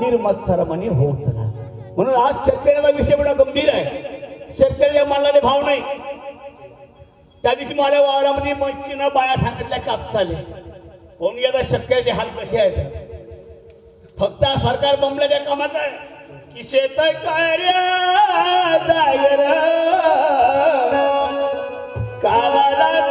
निर्मत्सर मनी चला. म्हणून आज शेतकऱ्याचा विषय एवढा गंभीर आहे. शेतकऱ्याच्या मालाले भाव नाही. त्या दिवशी माझ्या वावरामध्ये मच्छीनं बाया सांगितल्या कापसाले म्हणून आता शेतकऱ्याचे हाल कसे आहेत. फक्त सरकार बंबल्याच्या कामात आहे. की शेत काय रे कामाला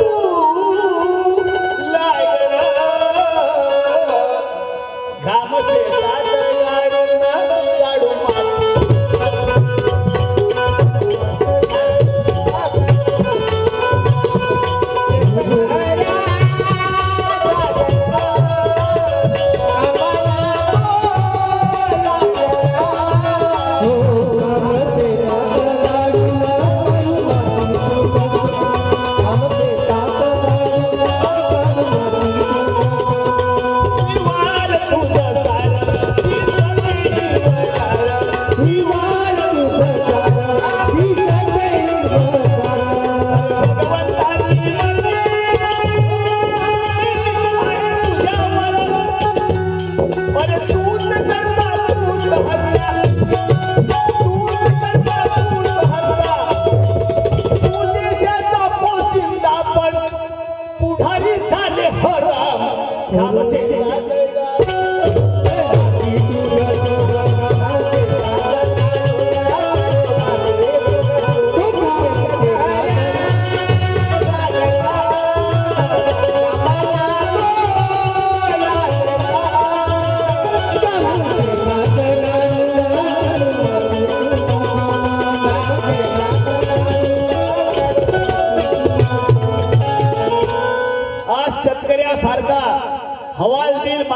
हराम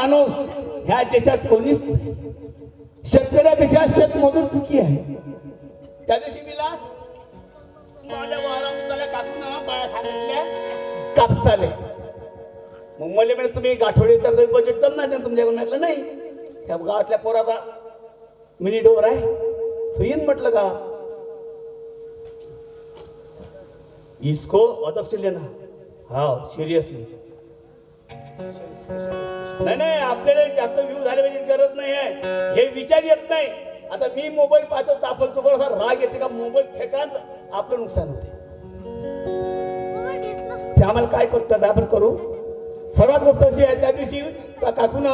माणूस ह्या देशात कोणीच शेतकऱ्यापेक्षा शेतमजूर चुकी आहे. त्या दिवशी मिला माझ्या वारा काकून बाया सांगितल्या कापसाले. मग मला म्हणजे तुम्ही गाठोडीचा बजेट करणार नाही तुमच्याकडून म्हटलं नाही. त्या गावातल्या पोराचा मिनी डोर आहे. तो येईन म्हटलं का? इसको अदब लेना. हा सिरियसली नाही नाही आपल्याला जास्त व्ह्यू झाले पाहिजे गरज नाही आहे. हे विचार येत नाही. आता मी मोबाईल पाहतो आपण तुम्हाला असा राग येते का? मोबाईल फेकान आपलं नुकसान होते. ते आम्हाला काय करतात आपण करू? सर्वात गोष्ट अशी आहे त्या दिवशी काकून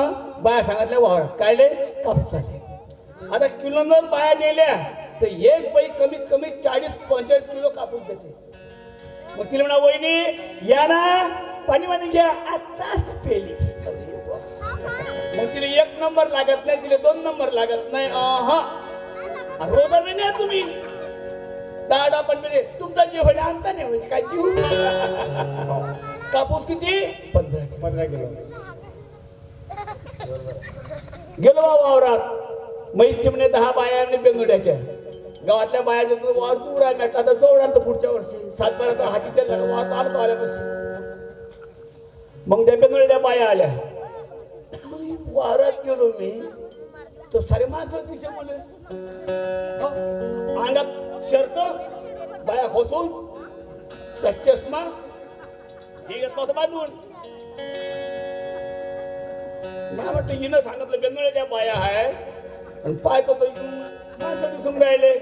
बाया सांगितल्या वावरात कायले कापसाले आता किलोनं बाया नेल्या तर एक बाई कमीत कमी चाळीस पंचेचाळीस किलो कापूस देते. मग तिला म्हणा वहिनी या ना पाणी पाणी घ्या. आताच पेली. मग तिला एक नंबर लागत नाही तिला दोन नंबर लागत नाही. अहा रोजा नाही ना तुम्ही. दहा पण म्हणजे तुमचा जीव होईल आमचा नाही होईल. काय जीव? कापूस किती? पंधरा. पंधरा किलो. गेलो बा वावरात. मैत्री म्हणे दहा बायांनी बेंगड्याच्या. गावातल्या बाया वावर दूर आहे जोडाल तर पुढच्या वर्षी सात बारा हाती त्याला वावर आलं आल्यापासून मग त्या बेंगड्या बाया आल्या. वारात गेलो मी. तो सारे माणसं दिसे मुले अंगात शर्ट बाया खोसून त्या चष्मा हे घेतला होतं बांधून. मला वाटतं हिनं सांगितलं बेंगळ्याच्या बाया आहे. आणि पाय तो माणसं दिसून राहिले.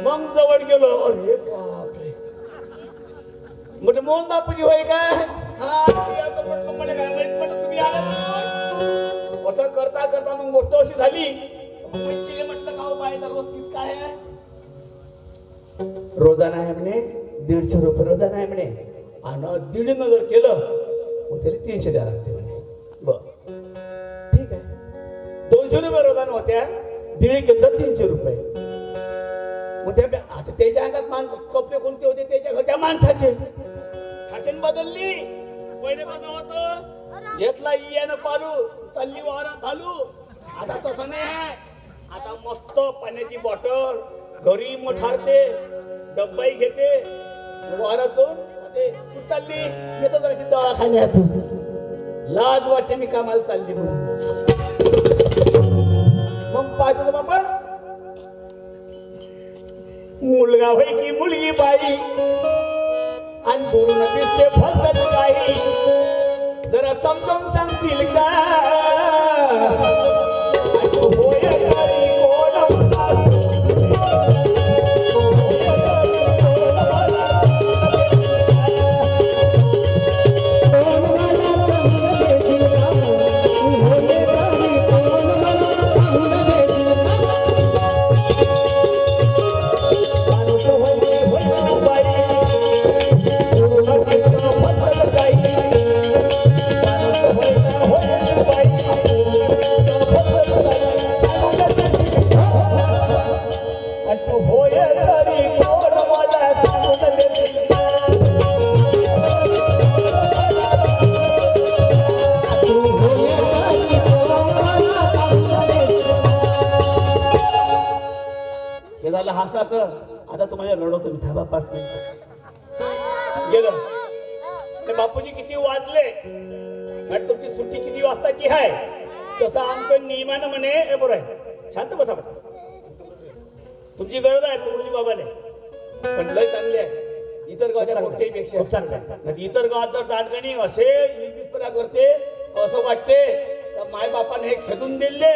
मग जवळ गेलो अरे बापरे. म्हणजे मोहन बापूजी होय काय? हा असं करता करता मग गोष्ट अशी झाली. म्हटलं का हो दररोज तीच काय आहे? रोजाना आहे म्हणे दीडशे रुपये रोजाना आहे म्हणे. आणि दीडनं जर केलं मग त्याला तीनशे द्यावं लागते म्हणे. बर. ठीक आहे. दोनशे रुपये रोजानं होत्या दीड केलं तीनशे रुपये. मग त्या आता त्याच्या अंगात मान कपडे कोणते होते? त्याच्या घरच्या माणसाचे. फॅशन बदलली. पहिले कसं होत. घेतला इयानं पालू चालली वारा घालू. आता तसं नाही आहे. आता मस्त पाण्याची बॉटल घरी मग ठारते डब्बाही घेते वावरातून ते कुठं चालली? येतो जरा दवाखान्यात लाज वाटते मी कामाला चालली म्हणून. मग पाहतो बाबा? मुलगा होई की मुलगी बाई? आणि दुरून दिसते फक्त សំគំសំជាលកា हसाचं. आता तुम्हाला रडवतो मी. थांबा पाच मिनिट. गेलं. आणि बापूजी किती वाजले? आणि तुमची सुट्टी किती वाजताची आहे? तसं आमचं नियमानं म्हणे हे बरं आहे. शांत बसा बसा. तुमची गरज आहे तुकडोजी बाबाले. पण लय चांगली आहे. इतर गावाच्या कोणत्याही खूप चांगलं. पेक्षा इतर गावात जर जाणगणी असे करते असं वाटते तर माय बापाने हे खेदून दिले.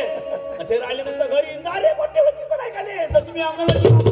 ते राहिले म्हणतं घरी